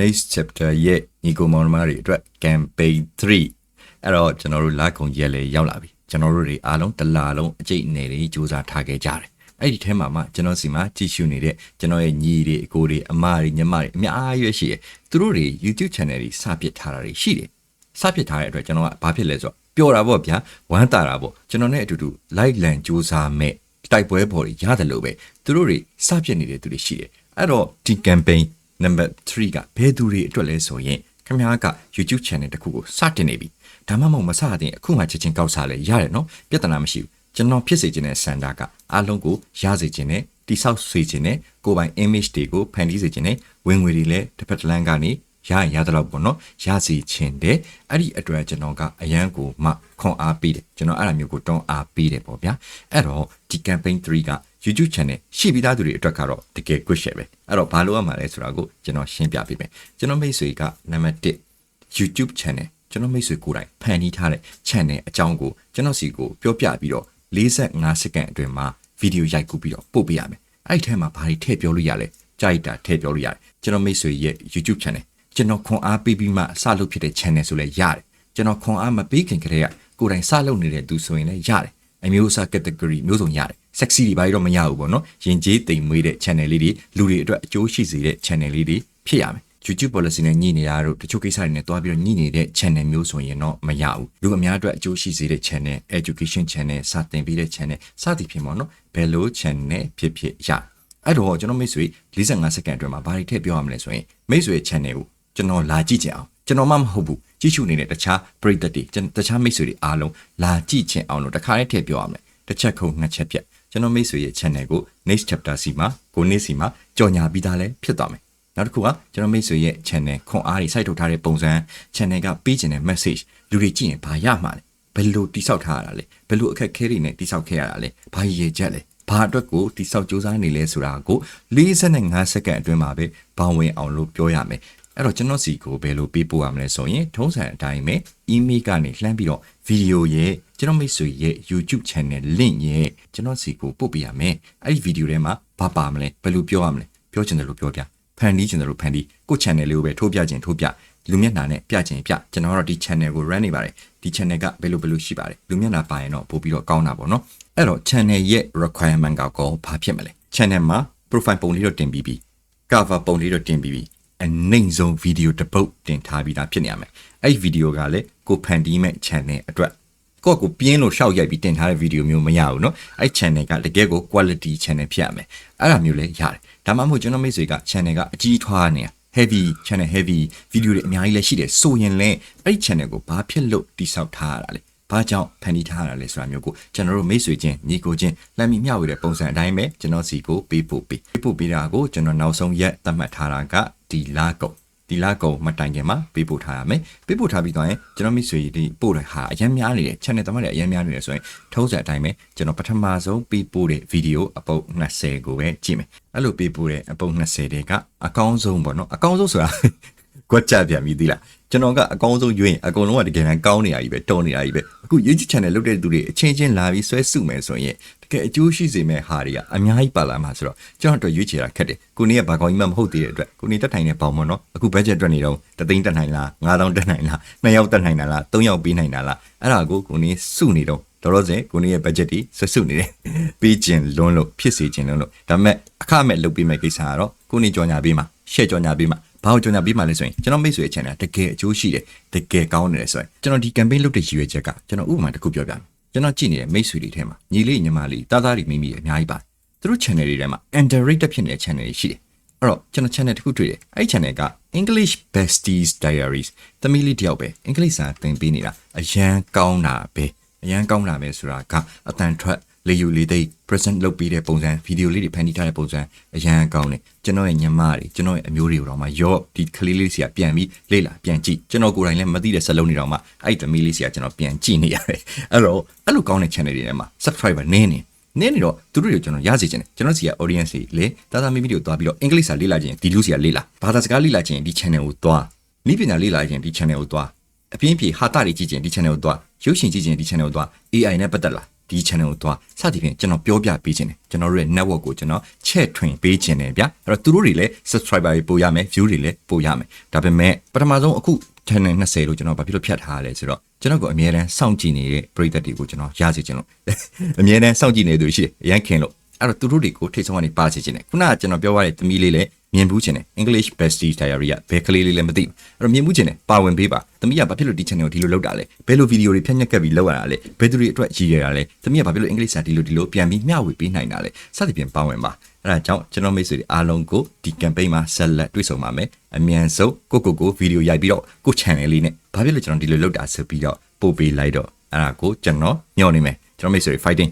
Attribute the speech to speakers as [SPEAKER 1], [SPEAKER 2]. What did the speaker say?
[SPEAKER 1] next chapter ရဲ့ညီကိုမောင်နှမတွေအတွက် campaign 3အဲ့တော့ကျွန်တော်တို့လာကုန်ရက်လေရောက်လာပြီကျွန်တော်တို့တွေအားလုံးတစ်လာလုံးအကျိတ်အနေတွေစူးစမ်းထားခဲ့ကြတယ်အဲ့ဒီထဲမှာမှကျွန်တော်စီမှာကြည့်ရှုနေတဲ့ကျွန်တော်ရဲ့ညီတွေအကိုတွေအမတွေညီမတွေအများကြီးပဲရှိတယ်သူတို့တွေ YouTube channel တွေစပစ်ထားတာတွေရှိတယ်စပစ်ထားတဲ့အတွက်ကျွန်တော်ကဘာဖြစ်လဲဆိုတော့ပျော်တာပေါ့ဗျာဝမ်းတာတာပေါ့ကျွန်တော်နဲ့အတူတူ like လန်စူးစမ်းမဲ့တိုက်ပွဲပေါ်တွေရတယ်လို့ပဲသူတို့တွေစပစ်နေတဲ့သူတွေရှိတယ်အဲ့တော့ဒီ campaign number 3ကဘယ်သူတွေအတွက်လဲဆိုရင်ခင်ဗျားက YouTube channel တစ်ခုကိုစတင်နေပြီဒါမှမဟုတ်မစတင်အခုမှချက်ချင်းကောက်စားလဲရတယ်နော်ပြဿနာမရှိဘူးကျွန်တော်ဖြစ်စေချင်တဲ့စန္ဒကအားလုံးကိုရစေချင်တဲ့တိဆောက်စေချင်တဲ့ကိုယ်ပိုင် image တွေကိုဖန်တီးစေချင်တဲ့ဝင်ငွေတွေလည်းတစ်ဖက်တစ်လမ်းကနေရရင်ရတဲ့လောက်ပေါ့နော်ရစီချင်တယ်အဲ့ဒီအတွက်ကျွန်တော်ကအရန်ကိုမှခွန်အားပေးတယ်ကျွန်တော်အဲ့လိုမျိုးကိုတွန်းအားပေးတယ်ပေါ့ဗျာအဲ့တော့ဒီ campaign 3က YouTube channel ရှိပြီးသားသူတွေအတွက်ကတော့တကယ် good share ပဲအဲ့တော့ဘာလို့ရမှာလဲဆိုတာကိုကျွန်တော်ရှင်းပြပေးမယ်ကျွန်တော်မိတ်ဆွေကနံပါတ်1 YouTube channel ကျွန်တော်မိတ်ဆွေကိုယ်တိုင်ဖန်တီးထားတဲ့ channel အကြောင်းကိုကျွန်တော်စီကိုပြောပြပြီးတော့45စက္ကန့်အတွင်းမှာဗီဒီယိုရိုက်ကူးပြီးတော့ပို့ပေးရမယ်အဲ့ဒီထဲမှာဘာတွေထည့်ပြောလို့ရလဲကြိုက်တာထည့်ပြောလို့ရတယ်ကျွန်တော်မိတ်ဆွေရဲ့ YouTube channel ကျွန်တော်ခွန်အားပေးပြီးမှစလုပ်ဖြစ်တဲ့ channel ဆိုလဲရတယ်ကျွန်တော်ခွန်အားမပေးခင်ကတည်းကကိုယ်တိုင်စလုပ်နေတဲ့သူဆိုရင်လည်းရတယ်အမျိုးအစား category မျိုးစုံရတယ် sexy တွေဘာလို့မရဘူးပေါ့နော်ရင်ကျေးတိမ်မွေးတဲ့ channel လေးတွေလူတွေအတွက်အကျိုးရှိစေတဲ့ channel လေးတွေဖြစ်ရမယ် YouTube policy နဲ့ညှိနေတာတို့တချို့ကိစ္စတွေနဲ့တွားပြီးတော့ညှိနေတဲ့ channel မျိုးဆိုရင်တော့မရဘူးလူအများအတွက်အကျိုးရှိစေတဲ့ channel education channel စတင်ပြီးတဲ့ channel စသည်ဖြင့်ပေါ့နော်ဘယ်လို channel ဖြစ်ဖြစ်ရအဲ့တော့ကျွန်တော်မိတ်ဆွေ45စက္ကန့်အတွင်းမှာဘာတွေထည့်ပြောရမလဲဆိုရင်မိတ်ဆွေ channel ကိုကျွန်တော်လာကြည့်ချင်အောင်ကျွန်တော်မှမဟုတ်ဘူးကြည့်ရှုနေတဲ့တခြားပရိသတ်တွေတခြားမိတ်ဆွေတွေအားလုံးလာကြည့်ချင်အောင်လို့တခါတည်းထည့်ပြောရမယ်တစ်ချက်ခုံနှစ်ချက်ပြတ် ကျွန်တော်မိတ်ဆွေရဲ့ channel ကို next chapter စီမှာကိုနေ့စီမှာကြော်ညာပြီးသားလဲဖြစ်သွားမယ်နောက်တစ်ခုကကျွန်တော်မိတ်ဆွေရဲ့ channel ခွန်အားတွေစိုက်ထုတ်ထားတဲ့ပုံစံ channel ကပေးခြင်းတဲ့ message လူတွေကြည့်ရင်ဘာရမှာလဲဘယ်လိုတိဆောက်ထားရတာလဲဘယ်လိုအခက်ခဲတွေနဲ့တိဆောက်ခဲ့ရတာလဲဘာရည်ချက်လဲဘာအတွက်ကိုတိဆောက်စူးစမ်းနေလဲဆိုတာကို45စက္ကန့်အတွင်းမှာပဲဘောင်းဝင်အောင်လို့ပြောရမယ် အဲ့တော့ကျွန်တော်စီကိုဘယ်လိုပေးပို့ရမလဲဆိုရင်ထုံးစံအတိုင်းပဲ email ကနေလှမ်းပြီးတော့ဗီဒီယိုရဲ့ကျွန်တော်မိတ်ဆွေရဲ့ YouTube channel link ရဲ့ကျွန်တော်စီကိုပို့ပေးရမယ်အဲ့ဒီဗီဒီယိုထဲမှာဘာပါမလဲဘယ်လိုပြောရမလဲပြောချင်တယ်လို့ပြောပြဖန်တီးချင်တယ်လို့ဖန်တီးကို channel လေးကိုပဲထိုးပြခြင်းထိုးပြလူမျက်နှာနဲ့ပြခြင်းပြကျွန်တော်ကတော့ဒီ channel ကို run နေပါတယ်ဒီ channel ကဘယ်လိုဘယ်လိုရှိပါတယ်လူမျက်နှာပါရင်တော့ပို့ပြီးတော့ကောင်းတာပေါ့နော်အဲ့တော့ channel ရဲ့ requirement ကကောဘာဖြစ်မလဲ channel မှာ profile ပုံလေးတော့တင်ပြီးပြီ cover ပုံလေးတော့တင်ပြီးပြီ အနိုင်ဆုံးဗီဒီယိုတစ်ပုတ်တင်ထားပြီးသားဖြစ်နေရမယ်အဲ့ဒီဗီဒီယိုကလည်းကိုဖန်တီးမဲ့ channel အတွက်ကိုယ့်ကိုပြင်းလို့ရှောက်ရိုက်ပြီးတင်ထားတဲ့ဗီဒီယိုမျိုးမရဘူးเนาะအဲ့ channel ကတကယ်ကို quality channel ဖြစ်ရမယ်အဲ့ဒါမျိုးလည်းရတယ်ဒါမှမဟုတ်ကျွန်တော်မိတ်ဆွေက channel ကအကြီးထွားနေတာ heavy channel heavy ဗီဒီယိုတွေအများကြီးလည်းရှိတယ်ဆိုရင်လည်းအဲ့ channel ကိုဘာဖြစ်လို့တိစောက်ထားရတာလဲ ဘာကြောင့်ဖန်တီးထားရတာလဲဆိုတာမျိုးကိုကျွန်တော်တို့မိတ်ဆွေချင်းညီကိုချင်းလမ်းမီမျှဝေတဲ့ပုံစံအတိုင်းပဲကျွန်တော်စီကိုပေးပို့ပေးပေးပို့ပေးတာကိုကျွန်တော်နောက်ဆုံးရက်သတ်မှတ်ထားတာကဒီလာကုန်ဒီလာကုန်မတိုင်ခင်မှာပေးပို့ထားရမယ်ပေးပို့ထားပြီးတော့ရင်ကျွန်တော်မိတ်ဆွေတွေပို့တဲ့ဟာအရင်များနေတယ် channel တမတွေအရင်များနေတယ်ဆိုရင်ထုံးစံအတိုင်းပဲကျွန်တော်ပထမဆုံးပေးပို့တဲ့ဗီဒီယိုအပုတ်20ကိုပဲကြည့်မယ်အဲ့လိုပေးပို့တဲ့အပုတ်20တွေကအကောင်းဆုံးပေါ့နော်အကောင်းဆုံးဆိုတာ ကွက်ကြပြန်ပြီသီလားကျွန်တော်ကအကောင်းဆုံးရွေးရင်အကုန်လုံးကတကယ်တမ်းကောင်းနေတာကြီးပဲတော်နေတာကြီးပဲအခု YouTube channel လုပ်တဲ့သူတွေအချင်းချင်းလာပြီးဆွဲစုမယ်ဆိုရင်တကယ်အကျိုးရှိစေမယ့်ဟာတွေကအများကြီးပါလာမှာဆိုတော့ကျွန်တော်တို့ရွေးချယ်တာခက်တယ်ကိုနေကဘာကောင်းကြီးမှမဟုတ်သေးတဲ့အတွက်ကိုနေတက်ထိုင်တဲ့ပေါင်မနော်အခု budget အတွက်နေတော့တသိန်းတက်နိုင်လား9000တက်နိုင်လား2ယောက်တက်နိုင်တာလား3ယောက်ပေးနိုင်တာလားအဲ့ဒါကိုကိုနေစုနေတော့တော်တော်စင်ကိုနေရဲ့ budget တွေဆွဆွနေတယ်ပေးခြင်းလွန်းလို့ဖြစ်စေခြင်းလွန်းလို့ဒါပေမဲ့အခမဲ့လုပ်ပေးမယ့်ကိစ္စကတော့ကိုနေကြော်ညာပေးမှာရှယ်ကြော်ညာပေးမှာ ဘာကိုကြော်ညာပေးမှလဲဆိုရင်ကျွန်တော်မိတ်ဆွေ channel တကယ်အကျိုးရှိတယ်တကယ်ကောင်းနေတယ်ဆိုရင်ကျွန်တော်ဒီ campaign လုပ်တဲ့ရည်ရွယ်ချက်ကကျွန်တော်ဥပမာတစ်ခုပြောပြမယ်ကျွန်တော်ကြည့်နေတဲ့မိတ်ဆွေတွေထဲမှာညီလေးညီမလေးတားသားတွေမိမိအများကြီးပါတယ်သူတို့ channel တွေထဲမှာ underrated ဖြစ်နေတဲ့ channel တွေရှိတယ်အဲ့တော့ကျွန်တော် channel တစ်ခုတွေ့တယ်အဲ့ channel က English Besties Diaries သမီးလေးတယောက်ပဲအင်္ဂလိပ်စာသင်ပေးနေတာအရန်ကောင်းတာပဲအရန်ကောင်းတာပဲဆိုတာကအတန်ထွက် လေယူလေးသိ present လုပ်ပြီးတဲ့ပုံစံဗီဒီယိုလေးတွေဖန်တီးထားတဲ့ပုံစံအရန်ကောင်းတယ်ကျွန်တော်ရဲ့ညီမတွေကျွန်တော်ရဲ့အမျိုးတွေကိုတော့မှရော့ဒီကလေးလေးစီကပြန်ပြီးလေ့လာပြန်ကြည့်ကျွန်တော်ကိုယ်တိုင်လည်းမသိတဲ့စလုံးတွေတော့မှအဲ့ဒီသမီးလေးစီကကျွန်တော်ပြန်ကြည့်နေရတယ်အဲ့တော့အဲ့လိုကောင်းတဲ့ channel တွေထဲမှာ subscriber နည်းနေနင်းနေတော့သူတို့တွေကျွန်တော်ရစေချင်တယ်ကျွန်တော်စီက audience တွေလေတာတာမီမီတွေကိုတွားပြီးတော့အင်္ဂလိပ်စာလေ့လာခြင်းဒီလူစီကလေ့လာဘာသာစကားလေ့လာခြင်းဒီ channel ကိုတွားနိပညာလေ့လာခြင်းဒီ channel ကိုတွားအပြင်းပြေဟာတာတွေကြည့်ခြင်းဒီ channel ကိုတွားရုပ်ရှင်ကြည့်ခြင်းဒီ channel ကိုတွား AI နဲ့ပတ်သက်လာ ဒီ channel ကိုသွားစသဖြင့်ကျွန်တော်ပြောပြပေးခြင်းတယ်ကျွန်တော်တို့ရဲ့ network ကိုကျွန်တော်ချဲ့ထွင်ပေးခြင်းတယ်ဗျအဲ့တော့သူတို့တွေလည်း subscriber တွေပို့ရမယ် view တွေလည်းပို့ရမယ်ဒါပေမဲ့ပထမဆုံးအခု channel 20လို့ကျွန်တော်ဘာဖြစ်လို့ဖြတ်ထားရလဲဆိုတော့ကျွန်တော်ကအမြဲတမ်းစောင့်ကြည့်နေတဲ့ပရိသတ်တွေကိုကျွန်တော်ရစေချင်လို့အမြဲတမ်းစောင့်ကြည့်နေသူရှိတယ်အရန်ခင်လို့အဲ့တော့သူတို့တွေကိုထိတ်ဆုံးကနေပါစေချင်တယ်ခုနကကျွန်တော်ပြောရတဲ့သမီးလေးလည်း မြင်ဘူးချင်တယ် English Bestie Diary ကဘယ်ကလေးလေးလည်းမသိဘူးအဲ့တော့မြင်ဘူးချင်တယ်ပါဝင်ပေးပါသမီးကဘာဖြစ်လို့ဒီ channel ကိုဒီလိုလုပ်တာလဲဘယ်လိုဗီဒီယိုတွေဖြတ်ညက်ကပ်ပြီးလုပ်ရတာလဲဘယ်သူတွေအတွက်ရည်ရတာလဲသမီးကဘာဖြစ်လို့ English စာဒီလိုဒီလိုပြန်ပြီးမျှဝေပေးနိုင်တာလဲစသဖြင့်ပါဝင်ပါအဲ့ဒါကြောင့်ကျွန်တော်မိတ်ဆွေတွေအားလုံးကိုဒီ campaign မှာဆက်လက်တွေ့ဆုံပါမယ်အမြန်ဆုံးကိုကိုကိုဗီဒီယိုရိုက်ပြီးတော့ကို channel လေးနဲ့ဘာဖြစ်လို့ကျွန်တော်ဒီလိုလုပ်တာဆိုပြီးတော့ပို့ပေးလိုက်တော့အဲ့ဒါကိုကျွန်တော်ညှော်နေမယ်ကျွန်တော်မိတ်ဆွေတွေ fighting